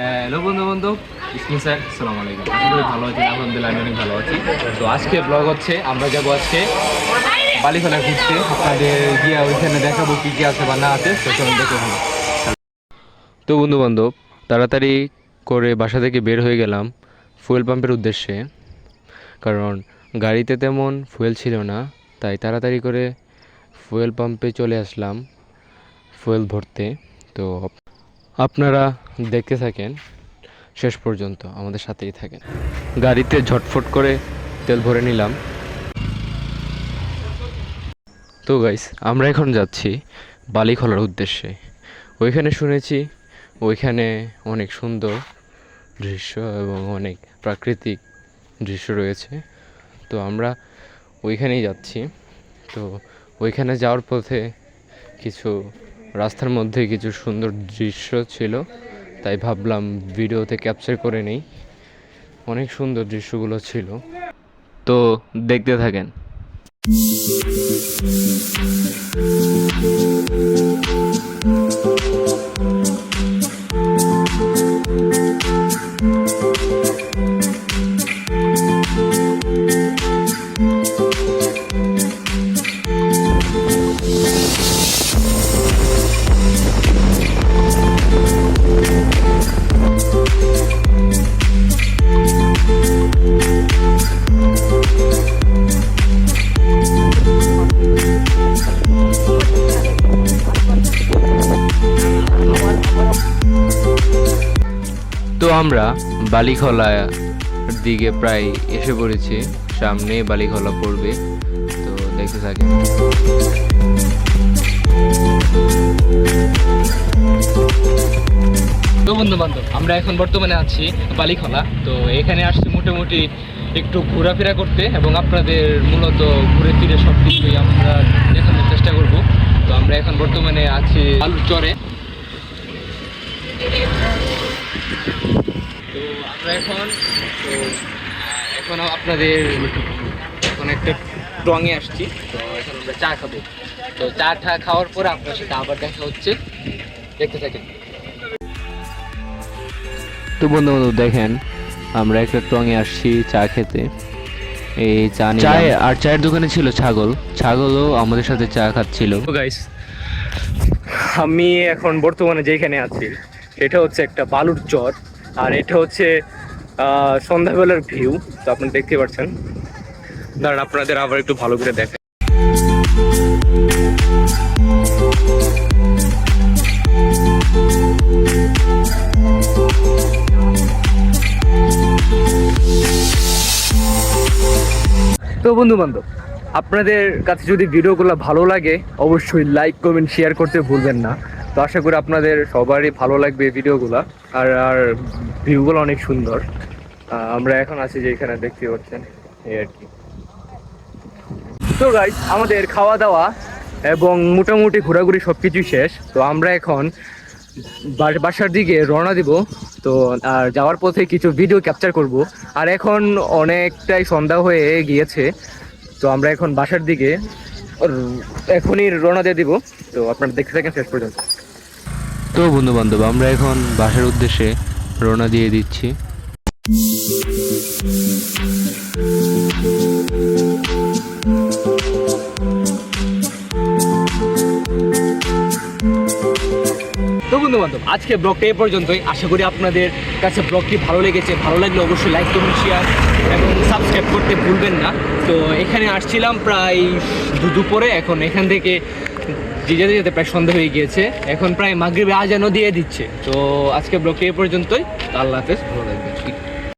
Hello বন্ধু বন্ধু। ইসমিন sir সালাম আলাইকুম। আশা ভালো আছেন, আলহামদুলিল্লাহ, আমি অনেক ভালো আছি। তো আজকে ব্লগ হচ্ছে, আমরা যাব আজকে বালিখোলা ঘুরতে। আপনাদের গিয়ে ওইখানে দেখাবো কী কী আছে বা না আছে সেখানে তো বন্ধু বান্ধব তাড়াতাড়ি করে বাসা থেকে বের হয়ে গেলাম ফুয়েল পাম্পের উদ্দেশ্যে। কারণ গাড়িতে তেমন ফুয়েল ছিল না, তাই তাড়াতাড়ি করে ফুয়েল পাম্পে চলে আসলাম ফুয়েল ভরতে। তো আপনারা দেখতে থাকেন, শেষ পর্যন্ত আমাদের সাথেই থাকেন। গাড়িতে ঝটফট করে তেল ভরে নিলাম। তো গাইস আমরা এখন যাচ্ছি বালিখোলার উদ্দেশ্যে। ওইখানে শুনেছি, ওইখানে অনেক সুন্দর দৃশ্য এবং অনেক প্রাকৃতিক দৃশ্য রয়েছে। তো আমরা ওইখানেই যাচ্ছি। তো ওইখানে যাওয়ার পথে কিছু রাস্তার মধ্যে কিছু সুন্দর দৃশ্য ছিল, তাই ভাবলাম ভিডিওতে ক্যাপচার করে নেই। অনেক সুন্দর দৃশ্যগুলো ছিল। তো দেখতে থাকেন। তো আমরা বালিখলার দিকে প্রায় এসে পড়েছি। সামনে বালিখলা পড়বে। তো দেখতে থাকেন। তো বন্ধু বান্ধব আমরা এখন বর্তমানে আছি বালিখলা। তো এখানে আসছি মোটামুটি একটু ঘোরাফেরা করতে এবং আপনাদের মূলত ঘুরে ফিরে সব কিছুই আমরা দেখানোর চেষ্টা করব। তো আমরা এখন বর্তমানে আছি আলুর চরে তো আমরা এখন তো এখন আপনাদের এখন একটা টঙে আসছি। তো এখন আমরা চা খাব। তো চা টা খাওয়ার পরে আপনার সাথে আবার দেখা হচ্ছে। দেখতে থাকেন। তো বন্ধু বন্ধু দেখেন আমরা একটা টঙে আসছি চা খেতে। এই চা চায় আর চায়ের দোকানে ছিল ছাগল। ছাগলও আমাদের সাথে চা খাচ্ছিল। গাইস আমি এখন বর্তমানে যেখানে আছি এটা হচ্ছে একটা বালুর চর, আর এটা হচ্ছে সন্ধ্যাবেলার ভিউ, তো আপনি দেখতে পাচ্ছেন। দাঁড়ান, আপনাদের আবার একটু ভালো করে দেখেন তো বন্ধু বান্ধব আপনাদের কাছে যদি ভিডিওগুলো ভালো লাগে, অবশ্যই লাইক কমেন্ট শেয়ার করতে ভুলবেন না। তো আশা করি আপনাদের সবারই ভালো লাগবে এই ভিডিওগুলো। আর আর ভিউগুলো অনেক সুন্দর। আমরা এখন আছি যে এখানে দেখতে পাচ্ছেন, এই আর কি। তো গাইস আমাদের খাওয়া দাওয়া এবং মোটামুটি ঘোরাঘুরি সব কিছুই শেষ। তো আমরা এখন বাসার দিকে রওনা দিব। তো, আর যাওয়ার পথে কিছু ভিডিও ক্যাপচার করব। আর এখন অনেকটাই সন্ধ্যা হয়ে গিয়েছে। তো আমরা এখন বাসার দিকে এখনই রওনা দিয়ে দিব। তো আপনারা দেখতে থাকেন শেষ পর্যন্ত। তো বন্ধু বান্ধব আমরা এখন বাসার উদ্দেশ্যে রওনা দিয়ে দিচ্ছি। তো বন্ধু বান্ধব আজকে ব্লগটা এই পর্যন্তই। আশা করি আপনাদের কাছে ব্লগটি ভালো লেগেছে। ভালো লাগলে অবশ্যই লাইক কমেন্ট শেয়ার এবং সাবস্ক্রাইব করতে ভুলবেন না। তো এখানে আসছিলাম প্রায় দুপুরে। এখন এখান থেকে যেতে যেতে প্রায় সন্ধ্যা হয়ে গিয়েছে। এখন প্রায় মাগরীবে আজানও দিয়ে দিচ্ছে। তো আজকে ব্লগটি এ পর্যন্তই। আল্লাহ হাফেজ, ভালো লাগবে